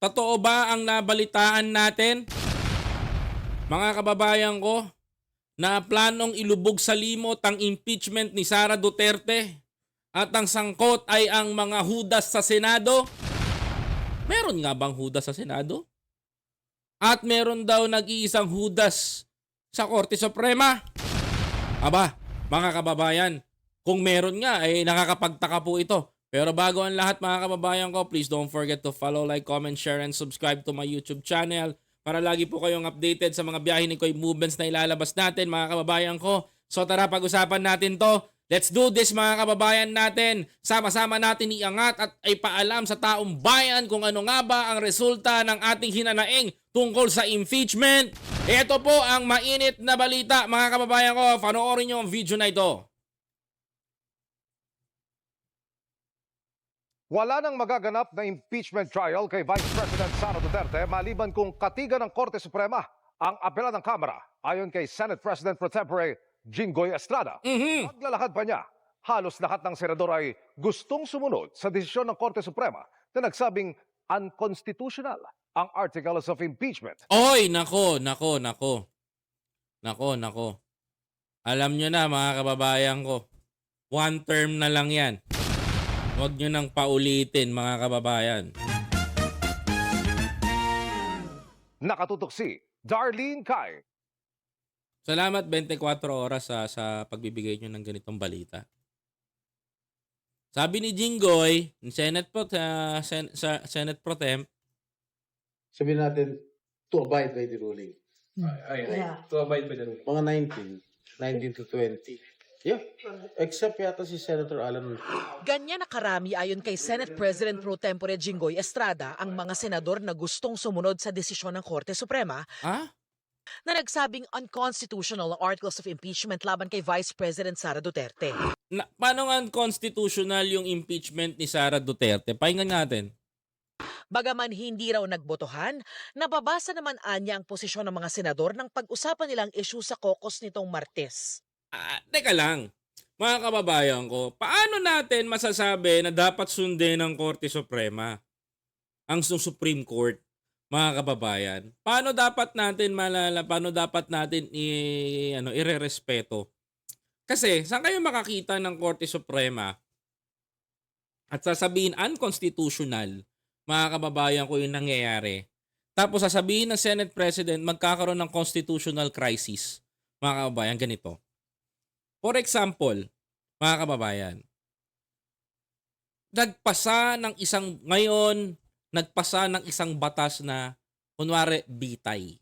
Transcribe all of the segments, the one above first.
Totoo ba ang nabalitaan natin? Mga kababayan ko, na planong ilubog sa limot ang impeachment ni Sara Duterte at ang sangkot ay ang mga hudas sa Senado? Meron nga bang hudas sa Senado? At meron daw nag-iisang hudas sa Korte Suprema? Aba, mga kababayan, kung meron nga, ay nakakapagtaka po ito. Pero bago ang lahat mga kababayan ko, please don't forget to follow, like, comment, share, and subscribe to my YouTube channel para lagi po kayong updated sa mga biyahe ni Koy movements na ilalabas natin mga kababayan ko. So tara pag-usapan natin to. Let's do this mga kababayan natin. Sama-sama natin iangat at ay paalam sa taong bayan kung ano nga ba ang resulta ng ating hinanaing tungkol sa impeachment. Ito po ang mainit na balita mga kababayan ko. Panoorin nyo ang video na ito. Wala nang magaganap na impeachment trial kay Vice President Sara Duterte maliban kung katiga ng Korte Suprema ang apela ng Kamara ayon kay Senate President Pro Tempore Jinggoy Estrada. Mhm. Paglalakad pa niya, halos lahat ng senador ay gustong sumunod sa desisyon ng Korte Suprema na nagsabing unconstitutional ang articles of impeachment. Oy, nako, nako, nako. Nako, nako. Alam nyo na mga kababayan ko, one term na lang yan. Huwag nyo nang paulitin mga kababayan. Nakatutok si Darlene Kai. Salamat 24 oras sa, sa pagbibigay nyo ng ganitong balita. Sabi ni Jinggoy, Senate Pro, uh, Sen- sa Senate Pro Temp, sabihin natin, to abide by the ruling. Ay, ay, Yeah. to abide by the rule. Mga 19, 19 to 20. Yeah, except yata si Senator Alan. Ganyan na karami ayon kay Senate President Pro Tempore Jinggoy Estrada ang mga senador na gustong sumunod sa desisyon ng Korte Suprema ah? na nagsabing unconstitutional ang articles of impeachment laban kay Vice President Sara Duterte. Na, paano nga unconstitutional yung impeachment ni Sara Duterte? Pakinggan natin. Bagaman hindi raw nagbotohan, nababasa naman anya ang posisyon ng mga senador ng pag-usapan nilang issue sa caucus nitong Martes. Ah, teka lang. Mga kababayan ko, paano natin masasabi na dapat sundin ng Korte Suprema ang su- Supreme Court, mga kababayan? Paano dapat natin malala, paano dapat natin i ano, irerespeto? Kasi saan kayo makakita ng Korte Suprema at sasabihin unconstitutional, mga kababayan ko yung nangyayari. Tapos sasabihin ng Senate President magkakaroon ng constitutional crisis. Mga kababayan, ganito. For example, mga kababayan, nagpasa ng isang, ngayon, nagpasa ng isang batas na, kunwari, bitay.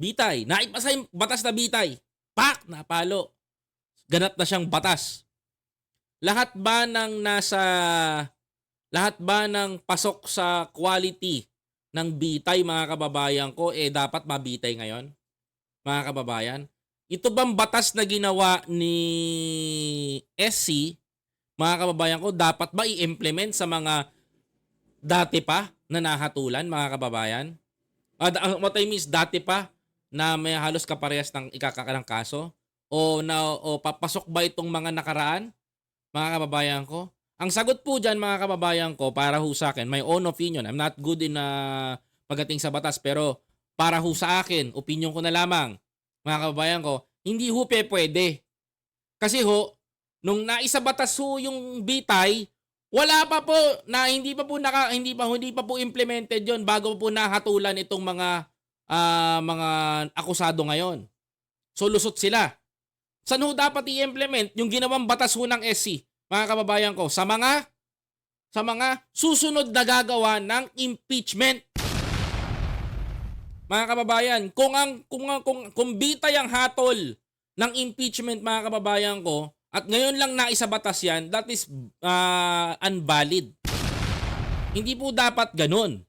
Bitay. Naipasa yung batas na bitay. Pak! Napalo. Ganat na siyang batas. Lahat ba ng nasa, lahat ba ng pasok sa quality ng bitay, mga kababayan ko, eh dapat mabitay ngayon? Mga kababayan? Ito bang batas na ginawa ni SC, mga kababayan ko, dapat ba i-implement sa mga dati pa na nahatulan, mga kababayan? Uh, what I mean is, dati pa na may halos kaparehas ng ikakakalang kaso? O, na, o papasok ba itong mga nakaraan, mga kababayan ko? Ang sagot po dyan, mga kababayan ko, para ho sa akin, my own opinion, I'm not good in uh, pagdating sa batas, pero para ho sa akin, opinion ko na lamang, mga kababayan ko, hindi ho pe pwede. Kasi ho, nung naisa batas ho yung bitay, wala pa po na hindi pa po naka hindi pa hindi pa po implemented yon bago po nahatulan itong mga ah, mga akusado ngayon. So lusot sila. Saan ho dapat i-implement yung ginawang batas ho ng SC, mga kababayan ko, sa mga sa mga susunod na gagawa ng impeachment. Mga kababayan, kung ang kung ang- kung kung bitay ang hatol ng impeachment mga kababayan ko at ngayon lang naisabatas yan, that is ah, unvalid. Hindi po dapat ganun.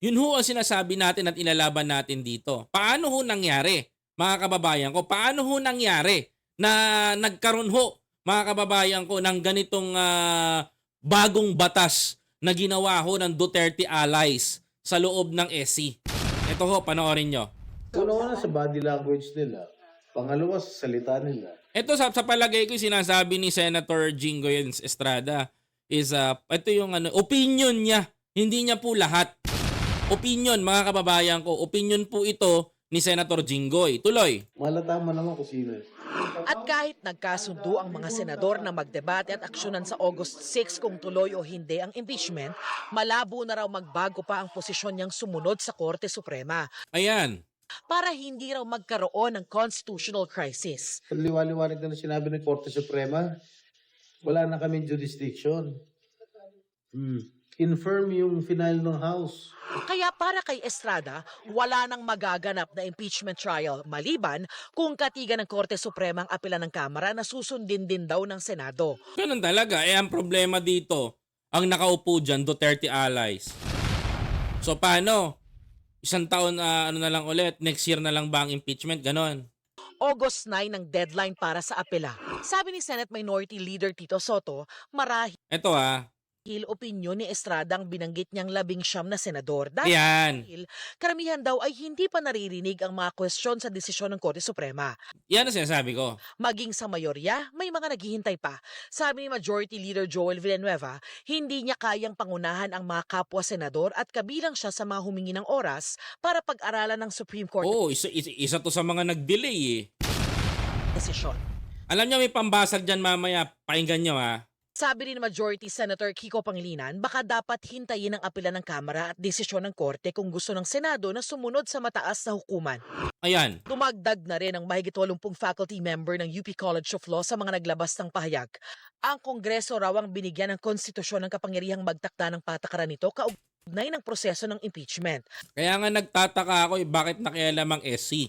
Yun ho ang sinasabi natin at ilalaban natin dito. Paano ho nangyari, mga kababayan ko? Paano ho nangyari na nagkaroon ho, mga kababayan ko, ng ganitong ah, bagong batas na ginawa ho ng Duterte allies sa loob ng SC? Ito ho, panoorin nyo. Una-una sa body language nila. Pangalawa sa salita nila. Ito sa, sa palagay ko sinasabi ni Senator Jingoy Estrada is uh, ito yung ano, opinion niya. Hindi niya po lahat. Opinion, mga kababayan ko. Opinion po ito ni Senator Jinggoy. Tuloy. Malata mo naman kung sino. At kahit nagkasundo ang mga senador na magdebate at aksyonan sa August 6 kung tuloy o hindi ang impeachment, malabo na raw magbago pa ang posisyon niyang sumunod sa Korte Suprema Ayan. para hindi raw magkaroon ng constitutional crisis. Liwaliwanag na na sinabi ng Korte Suprema, wala na kami jurisdiction. Hmm. Confirm yung final ng House. Kaya para kay Estrada, wala nang magaganap na impeachment trial maliban kung katigan ng Korte Suprema ang apela ng Kamara na susundin din daw ng Senado. Ganun talaga. Eh, ang problema dito, ang nakaupo dyan, Duterte allies. So, paano? Isang taon, ah, ano na lang ulit, next year na lang ba ang impeachment? Ganon. August 9 ang deadline para sa apela. Sabi ni Senate Minority Leader Tito Soto, marahil Ito ah. Opinyon ni Estrada ang binanggit niyang labing siyam na senador dahil Ayan. karamihan daw ay hindi pa naririnig ang mga kwestiyon sa desisyon ng Korte Suprema. Yan ang sinasabi ko. Maging sa mayorya, may mga naghihintay pa. Sabi ni Majority Leader Joel Villanueva, hindi niya kayang pangunahan ang mga kapwa senador at kabilang siya sa mga humingi ng oras para pag-aralan ng Supreme Court Oo, isa, isa, isa to sa mga nag-delay eh. desisyon. Alam niyo may pambasag dyan mamaya. Pakinggan niyo ha. Sabi ni Majority Senator Kiko Pangilinan, baka dapat hintayin ang apela ng Kamara at desisyon ng Korte kung gusto ng Senado na sumunod sa mataas na hukuman. Ayan. Dumagdag na rin ang mahigit 80 faculty member ng UP College of Law sa mga naglabas ng pahayag. Ang Kongreso raw ang binigyan ng konstitusyon ng kapangyarihang magtakda ng patakaran nito kaugnay ng proseso ng impeachment. Kaya nga nagtataka ako eh, bakit nakialam ang SC.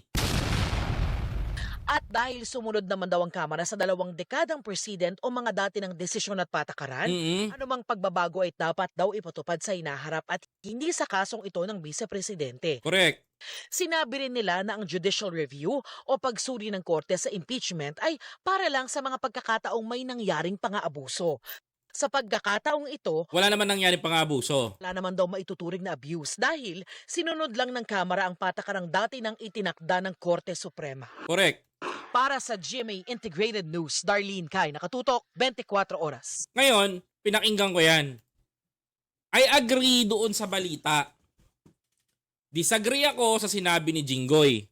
At dahil sumunod naman daw ang Kamara sa dalawang dekadang president o mga dati ng desisyon at patakaran, Mm-mm. anumang pagbabago ay dapat daw ipatupad sa inaharap at hindi sa kasong ito ng vice-presidente. Correct. Sinabi rin nila na ang judicial review o pagsuri ng korte sa impeachment ay para lang sa mga pagkakataong may nangyaring pang-aabuso. Sa pagkakataong ito, Wala naman nangyari pang abuso. wala naman daw maituturing na abuse dahil sinunod lang ng Kamara ang patakarang dati ng itinakda ng Korte Suprema. Correct. Para sa GMA Integrated News, Darlene Kai, nakatutok 24 oras. Ngayon, pinakinggan ko yan. I agree doon sa balita. Disagree ako sa sinabi ni Jinggoy.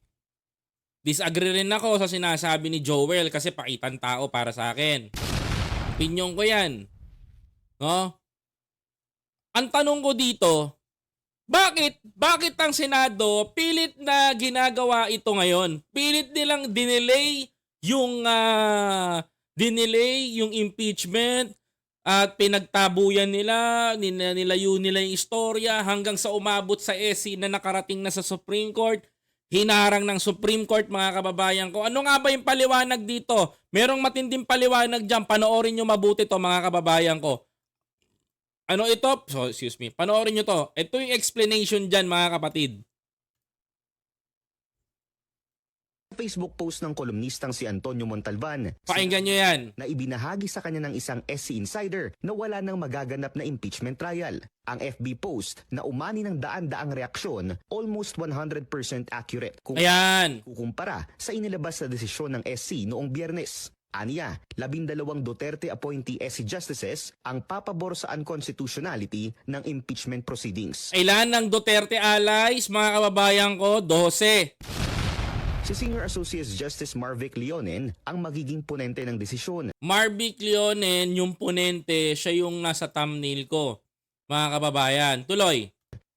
Disagree rin ako sa sinasabi ni Joel kasi pakitan tao para sa akin. Opinyon ko yan. No? Ang tanong ko dito, bakit bakit ang Senado pilit na ginagawa ito ngayon? Pilit nilang dinelay yung ah, dinelay yung impeachment at pinagtabuyan nila, nila, nilayo nila yung istorya hanggang sa umabot sa SC na nakarating na sa Supreme Court. Hinarang ng Supreme Court mga kababayan ko. Ano nga ba yung paliwanag dito? Merong matinding paliwanag dyan. Panoorin nyo mabuti to mga kababayan ko. Ano ito? So, excuse me. Panoorin nyo to. Ito yung explanation dyan mga kapatid. Facebook post ng kolumnistang si Antonio Montalban Pakinggan nyo yan. na ibinahagi sa kanya ng isang SC insider na wala nang magaganap na impeachment trial. Ang FB post na umani ng daan-daang reaksyon, almost 100% accurate kung Ayan. kukumpara sa inilabas na desisyon ng SC noong biyernes. Aniya, labindalawang Duterte appointee SC justices ang papabor sa unconstitutionality ng impeachment proceedings. Ilan ng Duterte allies, mga kababayan ko? 12. Si Senior Associate Justice Marvic Leonen ang magiging ponente ng desisyon Marvic Leonen, yung ponente, siya yung nasa thumbnail ko. Mga kababayan, tuloy.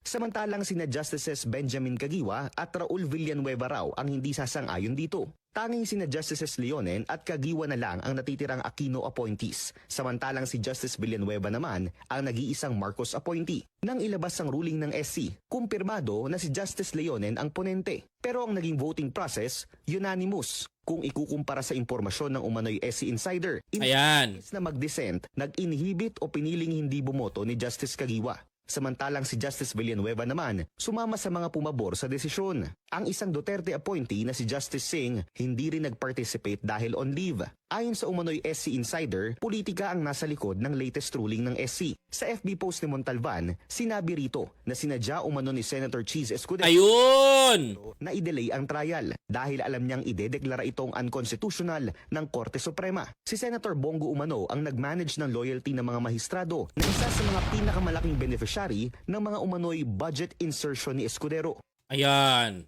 Samantalang sina Justices Benjamin Kagiwa at Raul Villanueva raw ang hindi sasang-ayon dito. Tanging sina Justices Leonen at Kagiwa na lang ang natitirang Aquino appointees, samantalang si Justice Villanueva naman ang nag-iisang Marcos appointee. Nang ilabas ang ruling ng SC, kumpirmado na si Justice Leonen ang ponente. Pero ang naging voting process, unanimous. Kung ikukumpara sa impormasyon ng umano'y SC Insider, Ayan. Imbes na mag-dissent, nag-inhibit o piniling hindi bumoto ni Justice Kagiwa. Samantalang si Justice Villanueva naman, sumama sa mga pumabor sa desisyon. Ang isang Duterte appointee na si Justice Singh hindi rin nag-participate dahil on leave. Ayon sa umano'y SC Insider, politika ang nasa likod ng latest ruling ng SC. Sa FB post ni Montalban, sinabi rito na sinadya umano ni Senator Cheese Escudero Ayun! na i-delay ang trial dahil alam niyang idedeklara itong unconstitutional ng Korte Suprema. Si Senator Bongo Umano ang nag-manage ng loyalty ng mga mahistrado na isa sa mga pinakamalaking beneficiary ng mga umano'y budget insertion ni Escudero. Ayan.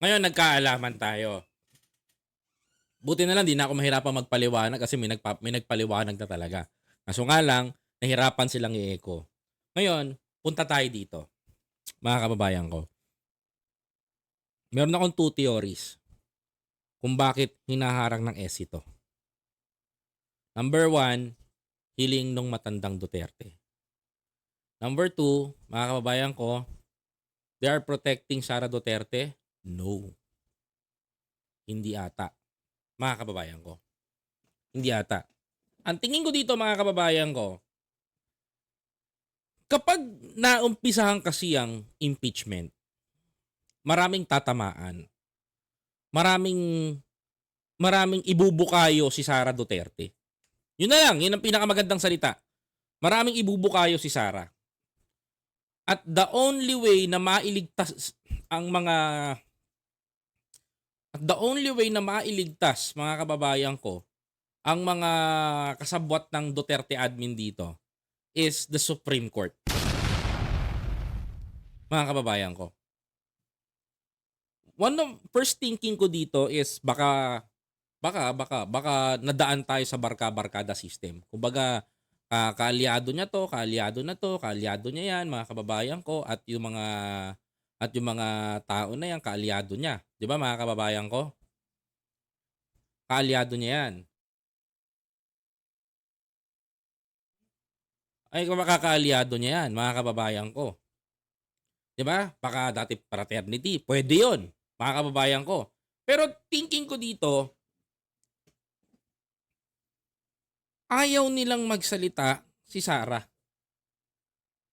Ngayon, nagkaalaman tayo. Buti na lang, di na ako mahirapan magpaliwanag kasi may, nagpa, may nagpaliwanag na talaga. Kaso nga lang, nahirapan silang i-echo. Ngayon, punta tayo dito. Mga kababayan ko. Meron akong two theories kung bakit hinaharang ng S ito. Number one, hiling nung matandang Duterte. Number two, mga kababayan ko, they are protecting Sara Duterte? No. Hindi ata. Mga kababayan ko. Hindi ata. Ang tingin ko dito mga kababayan ko, kapag naumpisahan kasi ang impeachment, maraming tatamaan. Maraming maraming ibubukayo si Sara Duterte. Yun na lang, yun ang pinakamagandang salita. Maraming ibubukayo si Sara. At the only way na mailigtas ang mga the only way na mailigtas mga kababayan ko ang mga kasabwat ng Duterte admin dito is the Supreme Court. Mga kababayan ko. One of first thinking ko dito is baka baka baka baka nadaan tayo sa barka-barkada system. Kumbaga ah, kaalyado niya to, kaalyado na to, kaalyado niya yan, mga kababayan ko, at yung mga at yung mga tao na yan, kaalyado niya. Di ba mga kababayan ko? Kaalyado niya yan. Ay, makakaalyado niya yan, mga kababayan ko. Di ba? Baka dati fraternity. Pwede yon mga kababayan ko. Pero thinking ko dito, ayaw nilang magsalita si Sarah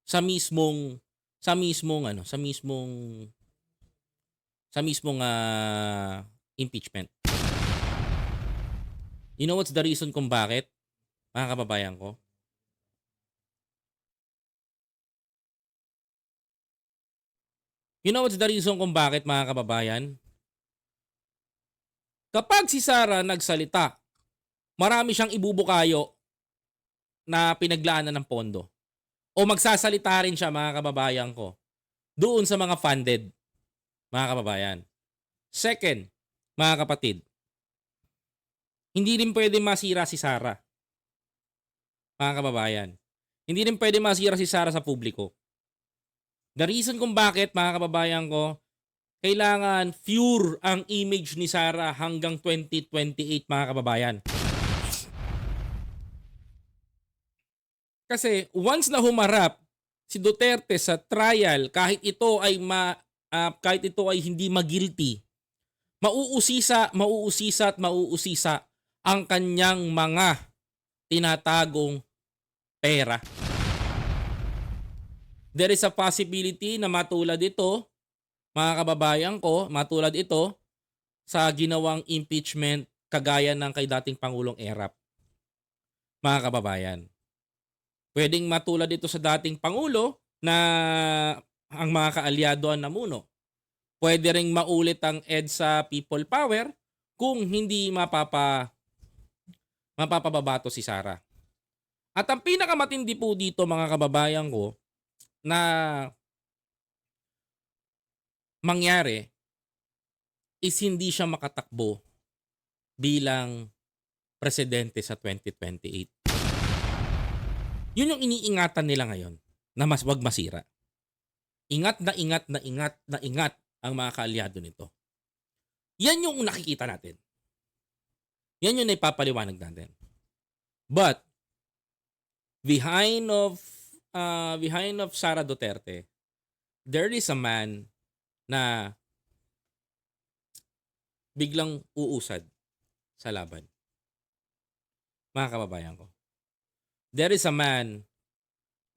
sa mismong sa mismong ano sa mismong sa mismong ah, impeachment. You know what's the reason kung bakit? Mga kababayan ko. You know what's the reason kung bakit mga kababayan? Kapag si Sarah nagsalita, marami siyang ibubukayo na pinaglaanan ng pondo. O magsasalita rin siya mga kababayan ko doon sa mga funded mga kababayan. Second, mga kapatid, hindi rin pwede masira si Sara. Mga kababayan. Hindi rin pwede masira si Sara sa publiko. The reason kung bakit, mga kababayan ko, kailangan pure ang image ni Sara hanggang 2028, mga kababayan. Kasi once na humarap si Duterte sa trial, kahit ito ay ma, ah, kahit ito ay hindi magilty, mauusisa, mauusisa at mauusisa ang kanyang mga tinatagong pera. There is a possibility na matulad ito, mga kababayan ko, matulad ito sa ginawang impeachment kagaya ng kay dating Pangulong Erap. Mga kababayan. Pwedeng matulad ito sa dating Pangulo na ang mga kaalyado ang namuno. Pwede ring maulit ang EDSA People Power kung hindi mapapa mapapababato si Sara. At ang pinakamatindi po dito mga kababayan ko na mangyari is hindi siya makatakbo bilang presidente sa 2028. Yun yung iniingatan nila ngayon na mas wag masira. Ingat na ingat na ingat na ingat ang mga kaalyado nito. Yan yung nakikita natin. Yan yung naipapaliwanag natin. But behind of uh, behind of Sara Duterte, there is a man na biglang uusad sa laban. Mga kababayan ko. There is a man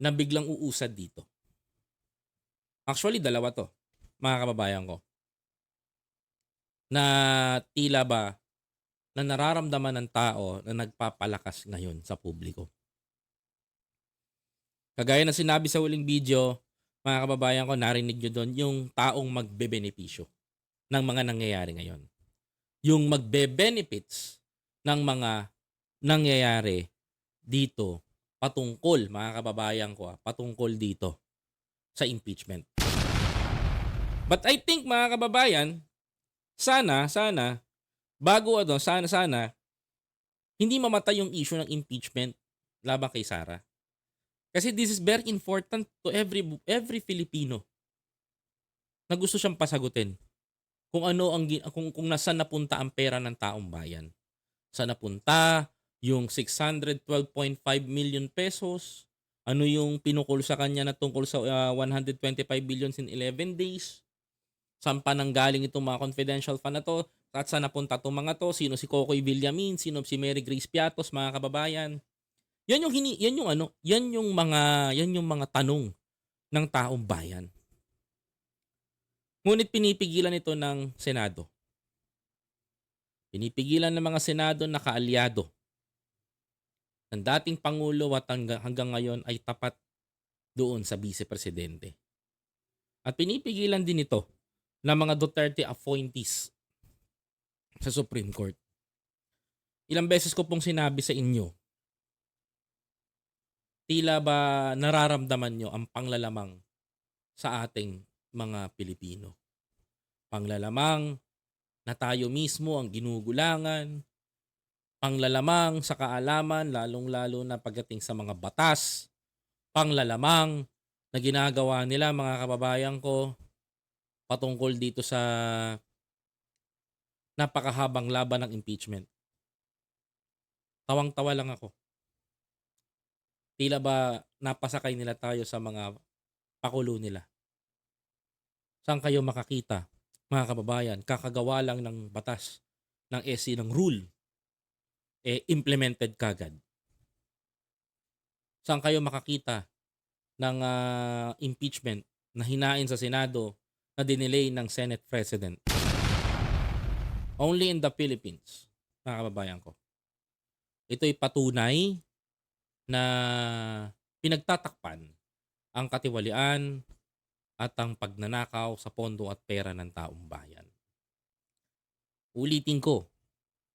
na biglang uusad dito. Actually, dalawa to, mga kababayan ko. Na tila ba na nararamdaman ng tao na nagpapalakas ngayon sa publiko. Kagaya na sinabi sa huling video, mga kababayan ko, narinig nyo doon yung taong magbebenepisyo ng mga nangyayari ngayon. Yung magbe-benefits ng mga nangyayari dito patungkol, mga kababayan ko, ah, patungkol dito sa impeachment. But I think, mga kababayan, sana, sana, bago ano, sana, sana, hindi mamatay yung issue ng impeachment laban kay Sara. Kasi this is very important to every every Filipino na gusto siyang pasagutin kung ano ang kung kung nasaan napunta ang pera ng taong bayan. Saan napunta yung 612.5 million pesos? Ano yung pinukol sa kanya na tungkol sa ah, 125 billion in 11 days? Saan pa nanggaling itong mga confidential fund na to? At saan napunta itong mga to? Sino si Cocoy Villamin? Sino si Mary Grace Piatos, mga kababayan? Yan yung hini, yan yung ano, yan yung mga yan yung mga tanong ng taong bayan. Ngunit pinipigilan ito ng Senado. Pinipigilan ng mga Senado na kaalyado ng dating Pangulo at hanggang, ngayon ay tapat doon sa Vice Presidente. At pinipigilan din ito ng mga Duterte appointees sa Supreme Court. Ilang beses ko pong sinabi sa inyo tila ba nararamdaman nyo ang panglalamang sa ating mga Pilipino? Panglalamang na tayo mismo ang ginugulangan, panglalamang sa kaalaman lalong-lalo na pagdating sa mga batas, panglalamang na ginagawa nila mga kababayan ko patungkol dito sa napakahabang laban ng impeachment. Tawang-tawa lang ako tila ba napasakay nila tayo sa mga pakulo nila. Saan kayo makakita, mga kababayan, kakagawa lang ng batas, ng SC, ng rule, eh implemented kagad. Saan kayo makakita ng ah, impeachment na hinain sa Senado na dinelay ng Senate President? Only in the Philippines, mga kababayan ko. Ito'y patunay na pinagtatakpan ang katiwalian at ang pagnanakaw sa pondo at pera ng taong bayan. Ulitin ko,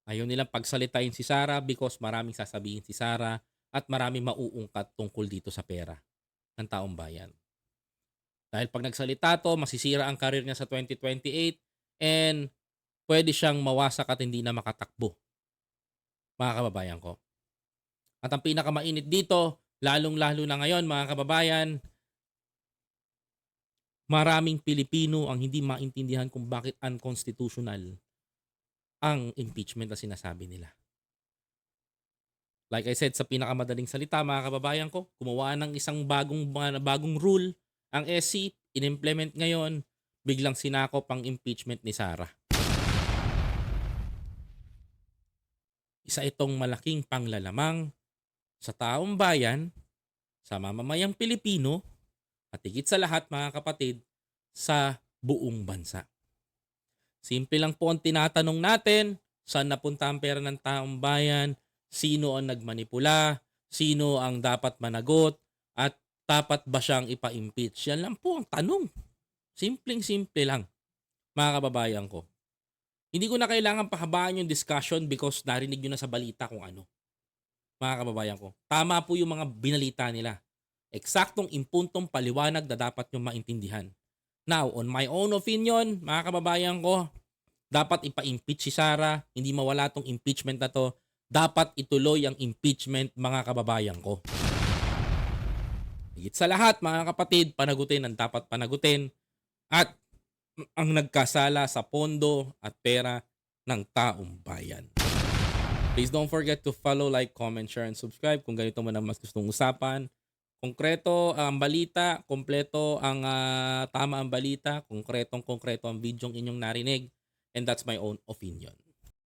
ayaw nilang pagsalitain si Sara because maraming sasabihin si Sara at maraming mauungkat tungkol dito sa pera ng taong bayan. Dahil pag nagsalita to, masisira ang karir niya sa 2028 and pwede siyang mawasak at hindi na makatakbo. Mga kababayan ko. At ang pinakamainit dito, lalong-lalo na ngayon mga kababayan, maraming Pilipino ang hindi maintindihan kung bakit unconstitutional ang impeachment na sinasabi nila. Like I said sa pinakamadaling salita mga kababayan ko, gumawa ng isang bagong bagong rule ang SC, inimplement ngayon, biglang sinakop ang impeachment ni Sara. Isa itong malaking panglalamang sa taong bayan, sa mamamayang Pilipino, at higit sa lahat mga kapatid, sa buong bansa. Simple lang po ang tinatanong natin, saan napunta ang pera ng taong bayan, sino ang nagmanipula, sino ang dapat managot, at dapat ba siyang ipa-impeach? Yan lang po ang tanong. Simpleng-simple lang, mga kababayan ko. Hindi ko na kailangan pahabaan yung discussion because narinig nyo na sa balita kung ano mga kababayan ko. Tama po yung mga binalita nila. Eksaktong impuntong paliwanag na dapat nyo maintindihan. Now, on my own opinion, mga kababayan ko, dapat ipa-impeach si Sara, hindi mawala tong impeachment na to. Dapat ituloy ang impeachment, mga kababayan ko. Higit sa lahat, mga kapatid, panagutin ang dapat panagutin at ang nagkasala sa pondo at pera ng taong bayan. Please don't forget to follow, like, comment, share, and subscribe kung ganito man ang mas gustong usapan. Konkreto ang balita, kompleto ang ah, tama ang balita, konkretong konkreto ang video inyong narinig, and that's my own opinion.